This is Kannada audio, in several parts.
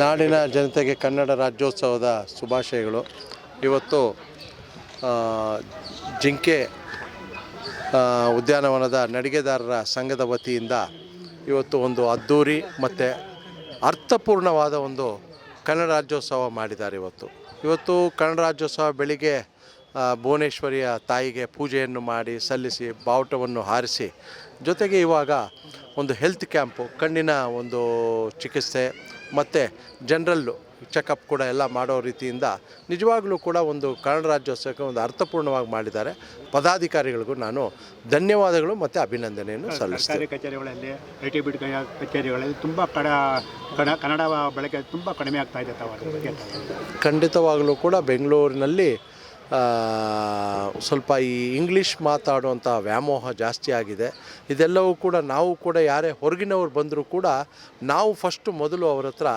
ನಾಡಿನ ಜನತೆಗೆ ಕನ್ನಡ ರಾಜ್ಯೋತ್ಸವದ ಶುಭಾಶಯಗಳು. ಇವತ್ತು ಜಿಂಕೆ ಉದ್ಯಾನವನದ ನಡಿಗೆದಾರರ ಸಂಘದ ವತಿಯಿಂದ ಇವತ್ತು ಒಂದು ಅದ್ಧೂರಿ ಮತ್ತು ಅರ್ಥಪೂರ್ಣವಾದ ಒಂದು ಕನ್ನಡ ರಾಜ್ಯೋತ್ಸವ ಮಾಡಿದ್ದಾರೆ ಇವತ್ತು. ಇವತ್ತು ಕನ್ನಡ ರಾಜ್ಯೋತ್ಸವ ಬೆಳಿಗ್ಗೆ ಭುವನೇಶ್ವರಿಯ ತಾಯಿಗೆ ಪೂಜೆಯನ್ನು ಮಾಡಿ ಸಲ್ಲಿಸಿ ಬಾವುಟವನ್ನು ಹಾರಿಸಿ ಜೊತೆಗೆ ಇವಾಗ ಒಂದು ಹೆಲ್ತ್ ಕ್ಯಾಂಪು ಕಣ್ಣಿನ ಒಂದು ಚಿಕಿತ್ಸೆ ಮತ್ತು ಜನರಲ್ಲು ಚೆಕಪ್ ಕೂಡ ಎಲ್ಲ ಮಾಡೋ ರೀತಿಯಿಂದ ನಿಜವಾಗಲೂ ಕೂಡ ಒಂದು ಕನ್ನಡ ರಾಜ್ಯೋತ್ಸವಕ್ಕೆ ಒಂದು ಅರ್ಥಪೂರ್ಣವಾಗಿ ಮಾಡಿದ್ದಾರೆ. ಪದಾಧಿಕಾರಿಗಳಿಗೂ ನಾನು ಧನ್ಯವಾದಗಳು ಮತ್ತು ಅಭಿನಂದನೆಯನ್ನು ಸಲ್ಲಿಸ್ತೇನೆ. ಕಚೇರಿಗಳಲ್ಲಿ ಐ ಟಿ ಬಿಡ್ ಕಚೇರಿಗಳಲ್ಲಿ ತುಂಬ ಕಡ ಕನ್ನಡ ಬಳಕೆ ತುಂಬ ಕಡಿಮೆ ಆಗ್ತಾ ಇದೆ ಖಂಡಿತವಾಗಲೂ ಕೂಡ ಬೆಂಗಳೂರಿನಲ್ಲಿ ಸ್ವಲ್ಪ ಈ ಇಂಗ್ಲೀಷ್ ಮಾತಾಡುವಂಥ ವ್ಯಾಮೋಹ ಜಾಸ್ತಿ ಆಗಿದೆ. ಇದೆಲ್ಲವೂ ಕೂಡ ನಾವು ಕೂಡ ಯಾರೇ ಹೊರಗಿನವ್ರು ಬಂದರೂ ಕೂಡ ನಾವು ಫಸ್ಟು ಮೊದಲು ಅವ್ರ ಹತ್ರ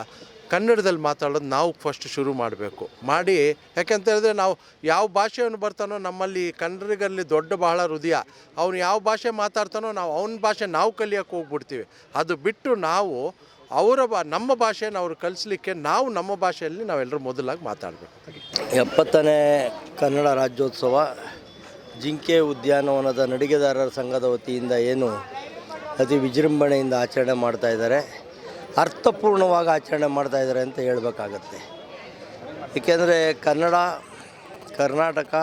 ಕನ್ನಡದಲ್ಲಿ ಮಾತಾಡೋದು ನಾವು ಫಸ್ಟ್ ಶುರು ಮಾಡಬೇಕು. ಮಾಡಿ, ಯಾಕೆಂತ ಹೇಳಿದ್ರೆ ನಾವು ಯಾವ ಭಾಷೆಯನ್ನು ಬರ್ತಾನೋ ನಮ್ಮಲ್ಲಿ ಕನ್ನಡಿಗರಲ್ಲಿ ದೊಡ್ಡ ಬಹಳ ಹೃದಯ. ಅವನು ಯಾವ ಭಾಷೆ ಮಾತಾಡ್ತಾನೋ ನಾವು ಅವನ ಭಾಷೆ ನಾವು ಕಲಿಯೋಕ್ಕೆ ಹೋಗ್ಬಿಡ್ತೀವಿ. ಅದು ಬಿಟ್ಟು ನಾವು ಅವರ ಬಾ, ನಮ್ಮ ಭಾಷೆಯನ್ನು ಅವ್ರು ಕಲಿಸ್ಲಿಕ್ಕೆ ನಾವು ನಮ್ಮ ಭಾಷೆಯಲ್ಲಿ ನಾವೆಲ್ಲರೂ ಮೊದಲಾಗಿ ಮಾತಾಡಬೇಕು. ಎಪ್ಪತ್ತನೇ ಕನ್ನಡ ರಾಜ್ಯೋತ್ಸವ, ಜಿಂಕೆ ಉದ್ಯಾನವನದ ನಡಿಗೆದಾರರ ಸಂಘದ ವತಿಯಿಂದ ಏನು ಅತಿ ವಿಜೃಂಭಣೆಯಿಂದ ಆಚರಣೆ ಮಾಡ್ತಾ ಇದ್ದಾರೆ, ಅರ್ಥಪೂರ್ಣವಾಗಿ ಆಚರಣೆ ಮಾಡ್ತಾ ಇದ್ದಾರೆ ಅಂತ ಹೇಳಬೇಕಾಗತ್ತೆ. ಏಕೆಂದರೆ ಕನ್ನಡ, ಕರ್ನಾಟಕ,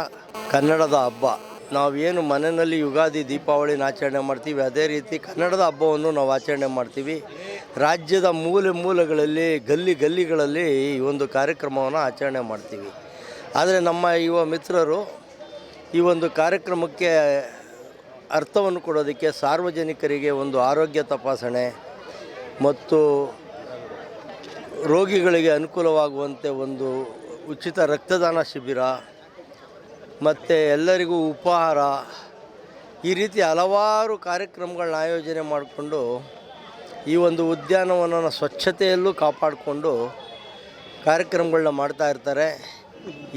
ಕನ್ನಡದ ಹಬ್ಬ, ನಾವೇನು ಮನೆಯಲ್ಲಿ ಯುಗಾದಿ, ದೀಪಾವಳಿನ ಆಚರಣೆ ಮಾಡ್ತೀವಿ, ಅದೇ ರೀತಿ ಕನ್ನಡದ ಹಬ್ಬವನ್ನು ನಾವು ಆಚರಣೆ ಮಾಡ್ತೀವಿ. ರಾಜ್ಯದ ಮೂಲೆ ಮೂಲೆಗಳಲ್ಲಿ, ಗಲ್ಲಿ ಗಲ್ಲಿಗಳಲ್ಲಿ ಈ ಒಂದು ಕಾರ್ಯಕ್ರಮವನ್ನು ಆಚರಣೆ ಮಾಡ್ತೀವಿ. ಆದರೆ ನಮ್ಮ ಯುವ ಮಿತ್ರರು ಈ ಒಂದು ಕಾರ್ಯಕ್ರಮಕ್ಕೆ ಅರ್ಥವನ್ನು ಕೊಡೋದಕ್ಕೆ ಸಾರ್ವಜನಿಕರಿಗೆ ಒಂದು ಆರೋಗ್ಯ ತಪಾಸಣೆ ಮತ್ತು ರೋಗಿಗಳಿಗೆ ಅನುಕೂಲವಾಗುವಂತೆ ಒಂದು ಉಚಿತ ರಕ್ತದಾನ ಶಿಬಿರ ಮತ್ತು ಎಲ್ಲರಿಗೂ ಉಪಹಾರ ಈ ರೀತಿ ಹಲವಾರು ಕಾರ್ಯಕ್ರಮಗಳನ್ನ ಆಯೋಜನೆ ಮಾಡಿಕೊಂಡು ಈ ಒಂದು ಉದ್ಯಾನವನನ ಸ್ವಚ್ಛತೆಯಲ್ಲೂ ಕಾಪಾಡಿಕೊಂಡು ಕಾರ್ಯಕ್ರಮಗಳನ್ನ ಮಾಡ್ತಾ ಇರ್ತಾರೆ.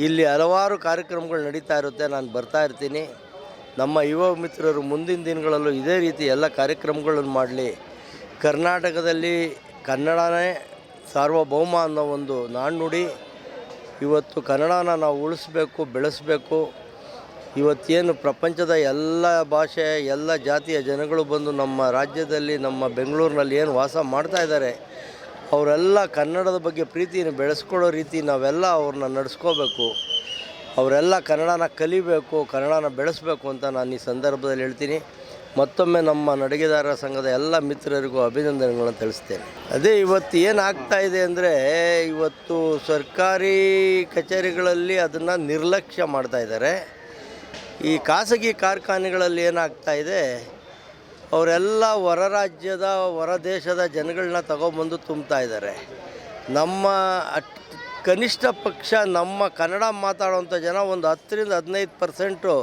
ಇಲ್ಲಿ ಹಲವಾರು ಕಾರ್ಯಕ್ರಮಗಳು ನಡೀತಾ ಇರುತ್ತೆ. ನಾನು ಬರ್ತಾ ಇರ್ತೀನಿ. ನಮ್ಮ ಯುವ ಮಿತ್ರರು ಮುಂದಿನ ದಿನಗಳಲ್ಲೂ ಇದೇ ರೀತಿ ಎಲ್ಲ ಕಾರ್ಯಕ್ರಮಗಳನ್ನು ಮಾಡಲಿ. ಕರ್ನಾಟಕದಲ್ಲಿ ಕನ್ನಡನೇ ಸಾರ್ವಭೌಮ ಅನ್ನೋ ಒಂದು ನಾಣ್ಣುಡಿ. ಇವತ್ತು ಕನ್ನಡನ ನಾವು ಉಳಿಸ್ಬೇಕು, ಬೆಳೆಸಬೇಕು. ಇವತ್ತೇನು ಪ್ರಪಂಚದ ಎಲ್ಲ ಭಾಷೆ, ಎಲ್ಲ ಜಾತಿಯ ಜನಗಳು ಬಂದು ನಮ್ಮ ರಾಜ್ಯದಲ್ಲಿ, ನಮ್ಮ ಬೆಂಗಳೂರಿನಲ್ಲಿ ಏನು ವಾಸ ಮಾಡ್ತಾ ಇದ್ದಾರೆ, ಅವರೆಲ್ಲ ಕನ್ನಡದ ಬಗ್ಗೆ ಪ್ರೀತಿಯನ್ನು ಬೆಳೆಸ್ಕೊಳ್ಳೋ ರೀತಿ ನಾವೆಲ್ಲ ಅವ್ರನ್ನ ನಡೆಸ್ಕೋಬೇಕು. ಅವರೆಲ್ಲ ಕನ್ನಡನ ಕಲಿಬೇಕು, ಕನ್ನಡನ ಬೆಳೆಸಬೇಕು ಅಂತ ನಾನು ಈ ಸಂದರ್ಭದಲ್ಲಿ ಹೇಳ್ತೀನಿ. ಮತ್ತೊಮ್ಮೆ ನಮ್ಮ ನಡಿಗೆದಾರರ ಸಂಘದ ಎಲ್ಲ ಮಿತ್ರರಿಗೂ ಅಭಿನಂದನೆಗಳನ್ನು ತಿಳಿಸ್ತೇನೆ. ಅದೇ ಇವತ್ತು ಏನಾಗ್ತಾ ಇದೆ ಅಂದರೆ, ಇವತ್ತು ಸರ್ಕಾರಿ ಕಚೇರಿಗಳಲ್ಲಿ ಅದನ್ನು ನಿರ್ಲಕ್ಷ್ಯ ಮಾಡ್ತಾ ಇದ್ದಾರೆ. ಈ ಖಾಸಗಿ ಕಾರ್ಖಾನೆಗಳಲ್ಲಿ ಏನಾಗ್ತಾ ಇದೆ, ಅವರೆಲ್ಲ ಹೊರ ರಾಜ್ಯದ, ಹೊರ ದೇಶದ ಜನಗಳನ್ನ ತಗೊಬಂದು ತುಂಬ್ತಾ ಇದ್ದಾರೆ. ನಮ್ಮ ಕನಿಷ್ಠ ಪಕ್ಷ, ನಮ್ಮ ಕನ್ನಡ ಮಾತಾಡುವಂಥ ಜನ ಒಂದು ಹತ್ತರಿಂದ ಹದಿನೈದು ಪರ್ಸೆಂಟು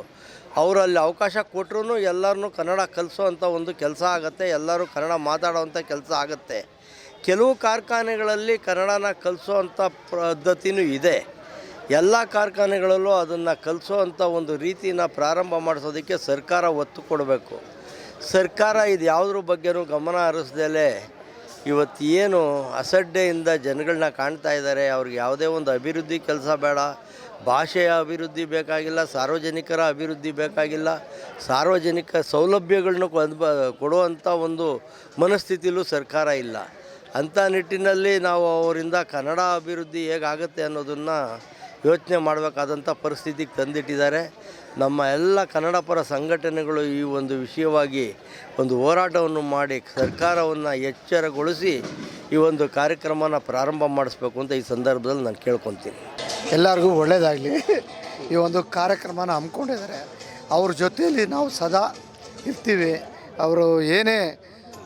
ಅವರಲ್ಲಿ ಅವಕಾಶ ಕೊಟ್ಟರು ಎಲ್ಲರನ್ನೂ ಕನ್ನಡ ಕಲಿಸೋವಂಥ ಒಂದು ಕೆಲಸ ಆಗುತ್ತೆ, ಎಲ್ಲರೂ ಕನ್ನಡ ಮಾತಾಡೋವಂಥ ಕೆಲಸ ಆಗುತ್ತೆ. ಕೆಲವು ಕಾರ್ಖಾನೆಗಳಲ್ಲಿ ಕನ್ನಡನ ಕಲಿಸೋವಂಥ ಪದ್ಧತಿನೂ ಇದೆ. ಎಲ್ಲ ಕಾರ್ಖಾನೆಗಳಲ್ಲೂ ಅದನ್ನು ಕಲಿಸೋವಂಥ ಒಂದು ರೀತಿನ ಪ್ರಾರಂಭ ಮಾಡಿಸೋದಕ್ಕೆ ಸರ್ಕಾರ ಒತ್ತು ಕೊಡಬೇಕು. ಸರ್ಕಾರ ಇದು ಯಾವುದ್ರ ಬಗ್ಗೆನೂ ಗಮನ ಹರಿಸ್ದಲೇ ಇವತ್ತು ಏನು ಅಸಡ್ಡೆಯಿಂದ ಜನಗಳನ್ನ ಕಾಣ್ತಾ ಇದ್ದಾರೆ. ಅವ್ರಿಗೆ ಯಾವುದೇ ಒಂದು ಅಭಿವೃದ್ಧಿ ಕೆಲಸ ಬೇಡ. ಭಾಷೆಯ ಅಭಿವೃದ್ಧಿ ಬೇಕಾಗಿಲ್ಲ, ಸಾರ್ವಜನಿಕರ ಅಭಿವೃದ್ಧಿ ಬೇಕಾಗಿಲ್ಲ. ಸಾರ್ವಜನಿಕ ಸೌಲಭ್ಯಗಳನ್ನ ಕೊಡುವಂಥ ಒಂದು ಮನಸ್ಥಿತಿಲೂ ಸರ್ಕಾರ ಇಲ್ಲ. ಅಂಥ ನಿಟ್ಟಿನಲ್ಲಿ ನಾವು ಅವರಿಂದ ಕನ್ನಡ ಅಭಿವೃದ್ಧಿ ಹೇಗಾಗುತ್ತೆ ಅನ್ನೋದನ್ನು ಯೋಚನೆ ಮಾಡಬೇಕಾದಂಥ ಪರಿಸ್ಥಿತಿಗೆ ತಂದಿಟ್ಟಿದ್ದಾರೆ. ನಮ್ಮ ಎಲ್ಲ ಕನ್ನಡ ಪರ ಸಂಘಟನೆಗಳು ಈ ಒಂದು ವಿಷಯವಾಗಿ ಒಂದು ಹೋರಾಟವನ್ನು ಮಾಡಿ ಸರ್ಕಾರವನ್ನು ಎಚ್ಚರಗೊಳಿಸಿ ಈ ಒಂದು ಕಾರ್ಯಕ್ರಮನ ಪ್ರಾರಂಭ ಮಾಡಿಸ್ಬೇಕು ಅಂತ ಈ ಸಂದರ್ಭದಲ್ಲಿ ನಾನು ಕೇಳ್ಕೊತೀನಿ. ಎಲ್ಲರಿಗೂ ಒಳ್ಳೆಯದಾಗಲಿ ಈ ಒಂದು ಕಾರ್ಯಕ್ರಮನ ಹಮ್ಮಿಕೊಂಡಿದ್ದಾರೆ. ಅವ್ರ ಜೊತೆಯಲ್ಲಿ ನಾವು ಸದಾ ಇರ್ತೀವಿ. ಅವರು ಏನೇ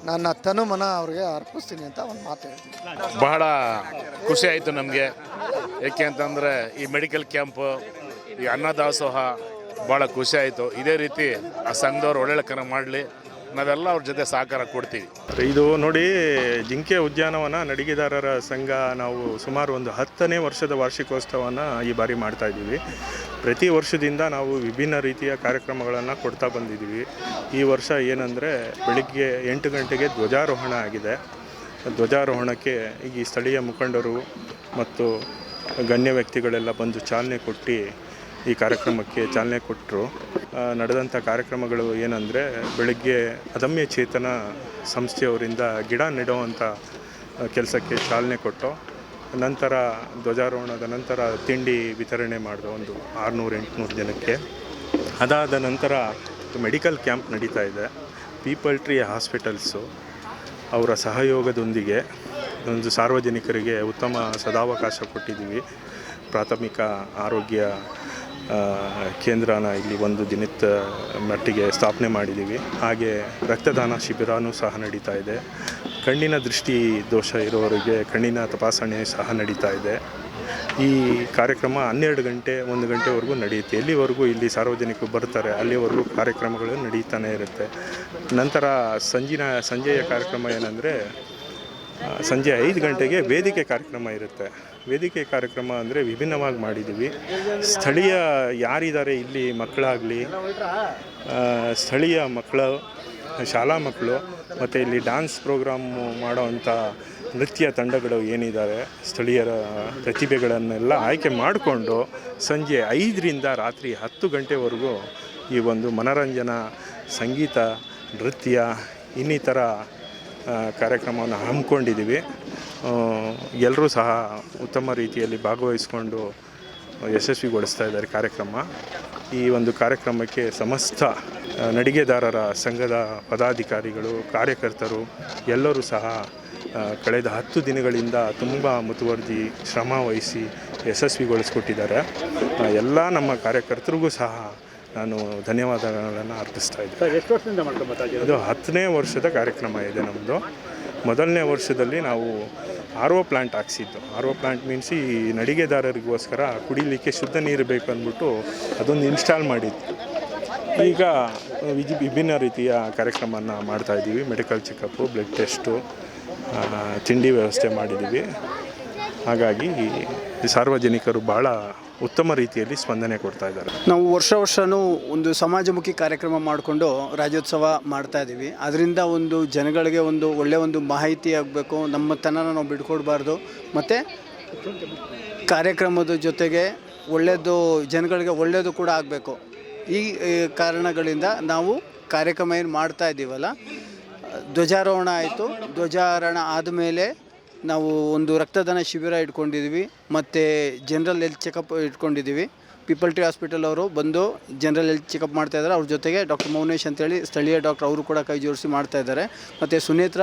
ನನ್ನ ತನುಮನ ಅವ್ರಿಗೆ ಅರ್ಪಿಸ್ತೀನಿ ಅಂತ ಒಂದು ಮಾತು ಹೇಳ್ತೀನಿ. ಬಹಳ ಖುಷಿ ಆಯಿತು ನಮಗೆ. ಏಕೆ ಅಂತಂದರೆ ಈ ಮೆಡಿಕಲ್ ಕ್ಯಾಂಪ್, ಈ ಅನ್ನದಾಸೋಹ ಭಾಳ ಖುಷಿ ಆಯಿತು. ಇದೇ ರೀತಿ ಆ ಸಂಘದವ್ರು ಒಳ್ಳೆಯ ಕರ ಮಾಡಲಿ. ನಾವೆಲ್ಲ ಅವ್ರ ಜೊತೆ ಸಹಕಾರ ಕೊಡ್ತೀವಿ. ಇದು ನೋಡಿ, ಜಿಂಕೆ ಉದ್ಯಾನವನ ನಡಿಗೆದಾರರ ಸಂಘ ನಾವು ಸುಮಾರು ಒಂದು ಹತ್ತನೇ ವರ್ಷದ ವಾರ್ಷಿಕೋತ್ಸವನ ಈ ಬಾರಿ ಮಾಡ್ತಾ ಇದ್ದೀವಿ. ಪ್ರತಿ ವರ್ಷದಿಂದ ನಾವು ವಿಭಿನ್ನ ರೀತಿಯ ಕಾರ್ಯಕ್ರಮಗಳನ್ನು ಕೊಡ್ತಾ ಬಂದಿದ್ದೀವಿ. ಈ ವರ್ಷ ಏನಂದರೆ, ಬೆಳಿಗ್ಗೆ ಎಂಟು ಗಂಟೆಗೆ ಧ್ವಜಾರೋಹಣ ಆಗಿದೆ. ಧ್ವಜಾರೋಹಣಕ್ಕೆ ಈ ಸ್ಥಳೀಯ ಮುಖಂಡರು ಮತ್ತು ಗಣ್ಯ ವ್ಯಕ್ತಿಗಳೆಲ್ಲ ಬಂದು ಚಾಲನೆ ಕೊಟ್ಟು ಈ ಕಾರ್ಯಕ್ರಮಕ್ಕೆ ಚಾಲನೆ ಕೊಟ್ಟರು ನಡೆದಂಥ ಕಾರ್ಯಕ್ರಮಗಳು ಏನಂದರೆ ಬೆಳಗ್ಗೆ ಅದಮ್ಯ ಚೇತನ ಸಂಸ್ಥೆಯವರಿಂದ ಗಿಡ ನೆಡುವಂಥ ಕೆಲಸಕ್ಕೆ ಚಾಲನೆ ಕೊಟ್ಟು ನಂತರ ಧ್ವಜಾರೋಹಣದ ನಂತರ ತಿಂಡಿ ವಿತರಣೆ ಮಾಡಿದ ಒಂದು ಆರುನೂರು ಎಂಟುನೂರು ಜನಕ್ಕೆ. ಅದಾದ ನಂತರ ಮೆಡಿಕಲ್ ಕ್ಯಾಂಪ್ ನಡೀತಾ ಇದೆ. ಪೀಪಲ್ ಟ್ರೀ ಹಾಸ್ಪಿಟಲ್ಸು ಅವರ ಸಹಯೋಗದೊಂದಿಗೆ ಒಂದು ಸಾರ್ವಜನಿಕರಿಗೆ ಉತ್ತಮ ಸದಾವಕಾಶ ಕೊಟ್ಟಿದ್ದೀವಿ. ಪ್ರಾಥಮಿಕ ಆರೋಗ್ಯ ಕೇಂದ್ರನ ಇಲ್ಲಿ ಒಂದು ದಿನದ ಮಟ್ಟಿಗೆ ಸ್ಥಾಪನೆ ಮಾಡಿದ್ದೀವಿ. ಹಾಗೆ ರಕ್ತದಾನ ಶಿಬಿರನೂ ಸಹ ನಡೀತಾ ಇದೆ. ಕಣ್ಣಿನ ದೃಷ್ಟಿ ದೋಷ ಇರೋರಿಗೆ ಕಣ್ಣಿನ ತಪಾಸಣೆ ಸಹ ನಡೀತಾ ಇದೆ. ಈ ಕಾರ್ಯಕ್ರಮ ಹನ್ನೆರಡು ಗಂಟೆ, ಒಂದು ಗಂಟೆವರೆಗೂ ನಡೆಯುತ್ತೆ. ಎಲ್ಲಿವರೆಗೂ ಇಲ್ಲಿ ಸಾರ್ವಜನಿಕರು ಬರ್ತಾರೆ, ಅಲ್ಲಿವರೆಗೂ ಕಾರ್ಯಕ್ರಮಗಳು ನಡೀತಾನೆ ಇರುತ್ತೆ. ನಂತರ ಸಂಜಿನ, ಸಂಜೆಯ ಕಾರ್ಯಕ್ರಮ ಏನಂದರೆ ಸಂಜೆ ಐದು ಗಂಟೆಗೆ ವೇದಿಕೆ ಕಾರ್ಯಕ್ರಮ ಇರುತ್ತೆ. ವೇದಿಕೆ ಕಾರ್ಯಕ್ರಮ ಅಂದರೆ ವಿಭಿನ್ನವಾಗಿ ಮಾಡಿದ್ದೀವಿ. ಸ್ಥಳೀಯ ಯಾರಿದ್ದಾರೆ ಇಲ್ಲಿ ಮಕ್ಕಳಾಗಲಿ ಸ್ಥಳೀಯ ಮಕ್ಕಳು, ಶಾಲಾ ಮಕ್ಕಳು, ಮತ್ತು ಇಲ್ಲಿ ಡ್ಯಾನ್ಸ್ ಪ್ರೋಗ್ರಾಮು ಮಾಡೋವಂಥ ನೃತ್ಯ ತಂಡಗಳು ಏನಿದ್ದಾರೆ, ಸ್ಥಳೀಯರ ಪ್ರತಿಭೆಗಳನ್ನೆಲ್ಲ ಆಯ್ಕೆ ಮಾಡಿಕೊಂಡು ಸಂಜೆ ಐದರಿಂದ ರಾತ್ರಿ ಹತ್ತು ಗಂಟೆವರೆಗೂ ಈ ಒಂದು ಮನರಂಜನಾ ಸಂಗೀತ, ನೃತ್ಯ, ಇನ್ನಿತರ ಕಾರ್ಯಕ್ರಮವನ್ನು ಹಮ್ಮಿಕೊಂಡಿದ್ದೀವಿ. ಎಲ್ಲರೂ ಸಹ ಉತ್ತಮ ರೀತಿಯಲ್ಲಿ ಭಾಗವಹಿಸಿಕೊಂಡು ಯಶಸ್ವಿಗೊಳಿಸ್ತಾ ಇದ್ದಾರೆ ಕಾರ್ಯಕ್ರಮ. ಈ ಒಂದು ಕಾರ್ಯಕ್ರಮಕ್ಕೆ ಸಮಸ್ತ ನಡಿಗೆದಾರರ ಸಂಘದ ಪದಾಧಿಕಾರಿಗಳು ಕಾರ್ಯಕರ್ತರು ಎಲ್ಲರೂ ಸಹ ಕಳೆದ ಹತ್ತು ದಿನಗಳಿಂದ ತುಂಬ ಮುತುವರ್ಜಿ ಶ್ರಮ ವಹಿಸಿ ಯಶಸ್ವಿಗೊಳಿಸ್ಕೊಟ್ಟಿದ್ದಾರೆ. ಎಲ್ಲ ನಮ್ಮ ಕಾರ್ಯಕರ್ತರಿಗೂ ಸಹ ನಾನು ಧನ್ಯವಾದಗಳನ್ನು ಅರ್ಪಿಸ್ತಾ ಇದ್ದೆ ಇದು ಹತ್ತನೇ ವರ್ಷದ ಕಾರ್ಯಕ್ರಮ ಇದೆ ನಮ್ಮದು ಮೊದಲನೇ ವರ್ಷದಲ್ಲಿ ನಾವು ಆರ್ ಒ ಪ್ಲ್ಯಾಂಟ್ ಹಾಕ್ಸಿದ್ದು. ಆರ್ ಒ ಪ್ಲ್ಯಾಂಟ್ ಮೀನ್ಸ್ ಈ ನಡಿಗೆದಾರರಿಗೋಸ್ಕರ ಕುಡಿಲಿಕ್ಕೆ ಶುದ್ಧ ನೀರು ಬೇಕು ಅಂದ್ಬಿಟ್ಟು ಅದೊಂದು ಇನ್ಸ್ಟಾಲ್ ಮಾಡಿತ್ತು ಈಗ ವಿಭಿನ್ನ ರೀತಿಯ ಕಾರ್ಯಕ್ರಮನ ಮಾಡ್ತಾ ಇದ್ದೀವಿ. ಮೆಡಿಕಲ್ ಚೆಕಪ್ಪು ಬ್ಲಡ್ ಟೆಸ್ಟು ತಿಂಡಿ ವ್ಯವಸ್ಥೆ ಮಾಡಿದ್ದೀವಿ. ಹಾಗಾಗಿ ಸಾರ್ವಜನಿಕರು ಭಾಳ ಉತ್ತಮ ರೀತಿಯಲ್ಲಿ ಸ್ಪಂದನೆ ಕೊಡ್ತಾ ಇದ್ದಾರೆ. ನಾವು ವರ್ಷ ವರ್ಷವೂ ಒಂದು ಸಮಾಜಮುಖಿ ಕಾರ್ಯಕ್ರಮ ಮಾಡಿಕೊಂಡು ರಾಜ್ಯೋತ್ಸವ ಮಾಡ್ತಾ ಇದ್ದೀವಿ. ಅದರಿಂದ ಒಂದು ಜನಗಳಿಗೆ ಒಂದು ಒಳ್ಳೆಯ ಒಂದು ಮಾಹಿತಿ ಆಗಬೇಕು. ನಮ್ಮತನ ನಾವು ಬಿಟ್ಕೊಡ್ಬಾರ್ದು ಮತ್ತು ಕಾರ್ಯಕ್ರಮದ ಜೊತೆಗೆ ಒಳ್ಳೆಯದು, ಜನಗಳಿಗೆ ಒಳ್ಳೆಯದು ಕೂಡ ಆಗಬೇಕು. ಈ ಕಾರಣಗಳಿಂದ ನಾವು ಕಾರ್ಯಕ್ರಮ ಏನು ಮಾಡ್ತಾ ಇದ್ದೀವಲ್ಲ ಧ್ವಜಾರೋಹಣ ಆಯಿತು. ಧ್ವಜಾರೋಹಣ ಆದಮೇಲೆ ನಾವು ಒಂದು ರಕ್ತದಾನ ಶಿಬಿರ ಇಟ್ಕೊಂಡಿದ್ದೀವಿ. ಮತ್ತು ಜನರಲ್ ಹೆಲ್ತ್ ಚೆಕಪ್ ಇಟ್ಕೊಂಡಿದ್ದೀವಿ. ಪೀಪಲ್ ಟ್ರೀ ಹಾಸ್ಪಿಟಲ್ ಅವರು ಬಂದು ಜನರಲ್ ಹೆಲ್ತ್ ಚೆಕಪ್ ಮಾಡ್ತಾಯಿದ್ದಾರೆ ಅವ್ರ ಜೊತೆಗೆ ಡಾಕ್ಟರ್ ಮೌನೇಶ್ ಅಂತೇಳಿ ಸ್ಥಳೀಯ ಡಾಕ್ಟರ್ ಅವರು ಕೂಡ ಕೈ ಜೋಡಿಸಿ ಮಾಡ್ತಾ ಇದ್ದಾರೆ. ಮತ್ತು ಸುನೇತ್ರ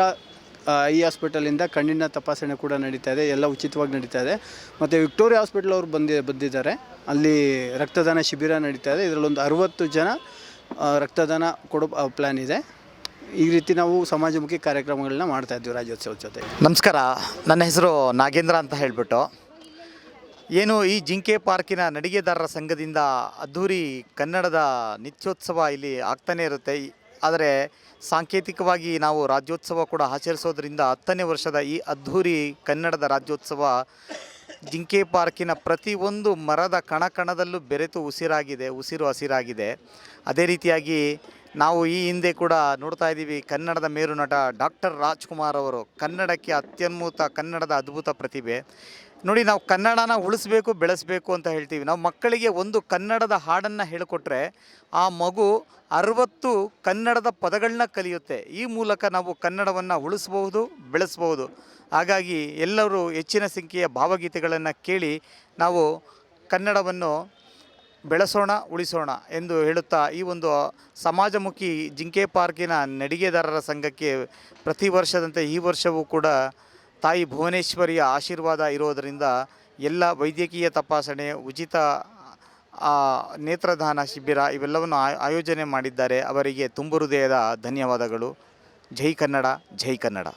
ಐ ಹಾಸ್ಪಿಟಲಿಂದ ಕಣ್ಣಿನ ತಪಾಸಣೆ ಕೂಡ ನಡೀತಾ ಇದೆ. ಎಲ್ಲ ಉಚಿತವಾಗಿ ನಡೀತಾ ಇದೆ. ಮತ್ತು ವಿಕ್ಟೋರಿಯಾ ಹಾಸ್ಪಿಟಲ್ ಅವರು ಬಂದಿ, ಬಂದಿದ್ದಾರೆ. ಅಲ್ಲಿ ರಕ್ತದಾನ ಶಿಬಿರ ನಡೀತಾ ಇದೆ. ಇದರಲ್ಲೊಂದು ಅರುವತ್ತು ಜನ ರಕ್ತದಾನ ಕೊಡೋ ಪ್ಲ್ಯಾನ್ ಇದೆ. ಈ ರೀತಿ ನಾವು ಸಮಾಜಮುಖಿ ಕಾರ್ಯಕ್ರಮಗಳನ್ನ ಮಾಡ್ತಾ ಇದ್ದೀವಿ ರಾಜ್ಯೋತ್ಸವದ ಜೊತೆ. ನಮಸ್ಕಾರ, ನನ್ನ ಹೆಸರು ನಾಗೇಂದ್ರ ಅಂತ ಹೇಳಿಬಿಟ್ಟು. ಏನು ಈ ಜಿಂಕೆ ಪಾರ್ಕಿನ ನಡಿಗೆದಾರರ ಸಂಘದಿಂದ ಅದ್ಧೂರಿ ಕನ್ನಡದ ನಿತ್ಯೋತ್ಸವ ಇಲ್ಲಿ ಆಗ್ತಾನೇ ಇರುತ್ತೆ. ಆದರೆ ಸಾಂಕೇತಿಕವಾಗಿ ನಾವು ರಾಜ್ಯೋತ್ಸವ ಕೂಡ ಆಚರಿಸೋದ್ರಿಂದ ಹತ್ತನೇ ವರ್ಷದ ಈ ಅದ್ಧೂರಿ ಕನ್ನಡದ ರಾಜ್ಯೋತ್ಸವ ಜಿಂಕೆ ಪಾರ್ಕಿನ ಪ್ರತಿಯೊಂದು ಮರದ ಕಣಕಣದಲ್ಲೂ ಬೆರೆತು ಉಸಿರಾಗಿದೆ, ಉಸಿರು ಹಸಿರಾಗಿದೆ. ಅದೇ ರೀತಿಯಾಗಿ ನಾವು ಈ ಹಿಂದೆ ಕೂಡ ನೋಡ್ತಾ ಇದ್ದೀವಿ ಕನ್ನಡದ ಮೇರು ನಟ ಡಾಕ್ಟರ್ ರಾಜ್ಕುಮಾರ್ ಅವರು. ಕನ್ನಡಕ್ಕೆ ಅತ್ಯದ್ಭುತ, ಕನ್ನಡದ ಅದ್ಭುತ ಪ್ರತಿಭೆ. ನೋಡಿ, ನಾವು ಕನ್ನಡನ ಉಳಿಸ್ಬೇಕು, ಬೆಳೆಸಬೇಕು ಅಂತ ಹೇಳ್ತೀವಿ. ನಾವು ಮಕ್ಕಳಿಗೆ ಒಂದು ಕನ್ನಡದ ಹಾಡನ್ನು ಹೇಳಿಕೊಟ್ರೆ ಆ ಮಗು ಅರವತ್ತು ಕನ್ನಡದ ಪದಗಳನ್ನ ಕಲಿಯುತ್ತೆ. ಈ ಮೂಲಕ ನಾವು ಕನ್ನಡವನ್ನು ಉಳಿಸ್ಬಹುದು ಬೆಳೆಸ್ಬೋದು ಹಾಗಾಗಿ ಎಲ್ಲರೂ ಹೆಚ್ಚಿನ ಸಂಖ್ಯೆಯ ಭಾವಗೀತೆಗಳನ್ನು ಕೇಳಿ ನಾವು ಕನ್ನಡವನ್ನು ಬೆಳೆಸೋಣ, ಉಳಿಸೋಣ ಎಂದು ಹೇಳುತ್ತಾ ಈ ಒಂದು ಸಮಾಜಮುಖಿ ಜಿಂಕೆ ಪಾರ್ಕಿನ ನಡಿಗೆದಾರರ ಸಂಘಕ್ಕೆ ಪ್ರತಿ ವರ್ಷದಂತೆ ಈ ವರ್ಷವೂ ಕೂಡ ತಾಯಿ ಭುವನೇಶ್ವರಿಯ ಆಶೀರ್ವಾದ ಇರೋದರಿಂದ ಎಲ್ಲ ವೈದ್ಯಕೀಯ ತಪಾಸಣೆ, ಉಚಿತ ನೇತ್ರದಾನ ಶಿಬಿರ ಇವೆಲ್ಲವನ್ನು ಆಯ್- ಆಯೋಜನೆ ಮಾಡಿದ್ದಾರೆ. ಅವರಿಗೆ ತುಂಬು ಹೃದಯದ ಧನ್ಯವಾದಗಳು. ಜೈ ಕನ್ನಡ ಜೈ ಕನ್ನಡ.